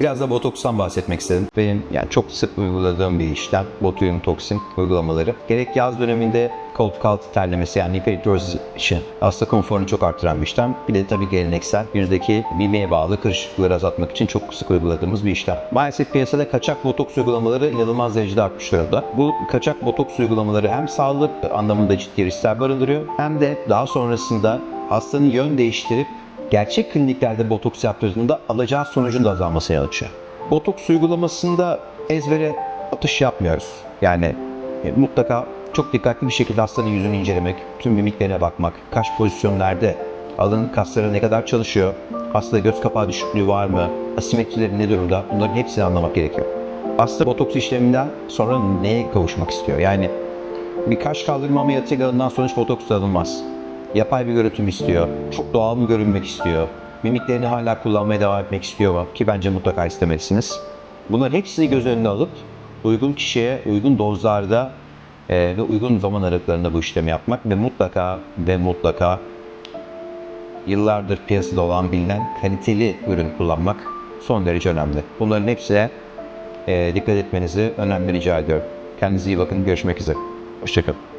Biraz da botokstan bahsetmek istedim. Benim yani çok sık uyguladığım bir işlem botulium toksin uygulamaları. Gerek yaz döneminde koltuk altı terlemesi yani hiperhidroz için hasta konforunu çok arttıran bir işlem. Bir de tabii geleneksel yüzdeki mimeye bağlı kırışıklıkları azaltmak için çok sık uyguladığımız bir işlem. Maalesef piyasada kaçak botoks uygulamaları inanılmaz derecede artmış durumda. Bu kaçak botoks uygulamaları hem sağlık anlamında ciddi riskler barındırıyor hem de daha sonrasında hastanın yön değiştirip gerçek kliniklerde botoks yaptırdığında alacağı sonucun da azalmasına yol. Botoks uygulamasında ezbere atış yapmıyoruz. Yani e, mutlaka çok dikkatli bir şekilde hastanın yüzünü incelemek, tüm mimiklerine bakmak, kaç pozisyon nerede, alın kasları ne kadar çalışıyor, hastada göz kapağı düşüklüğü var mı, asimetrileri ne durumda bunların hepsini anlamak gerekiyor. Hasta botoks işleminden sonra neye kavuşmak istiyor? Yani bir kaş kaldırma ameliyatıyla alınan sonuç botoks alınmaz. Yapay bir görüntü mü istiyor? Çok doğal mı görünmek istiyor? Mimiklerini hala kullanmaya devam etmek istiyor mu? Ki bence mutlaka istemelisiniz. Bunların hepsini göz önüne alıp uygun kişiye uygun dozlarda e, ve uygun zaman aralıklarında bu işlemi yapmak ve mutlaka ve mutlaka yıllardır piyasada olan bilinen kaliteli ürün kullanmak son derece önemli. Bunların hepsine e, dikkat etmenizi önemli rica ediyorum. Kendinize iyi bakın. Görüşmek üzere. Hoşçakalın.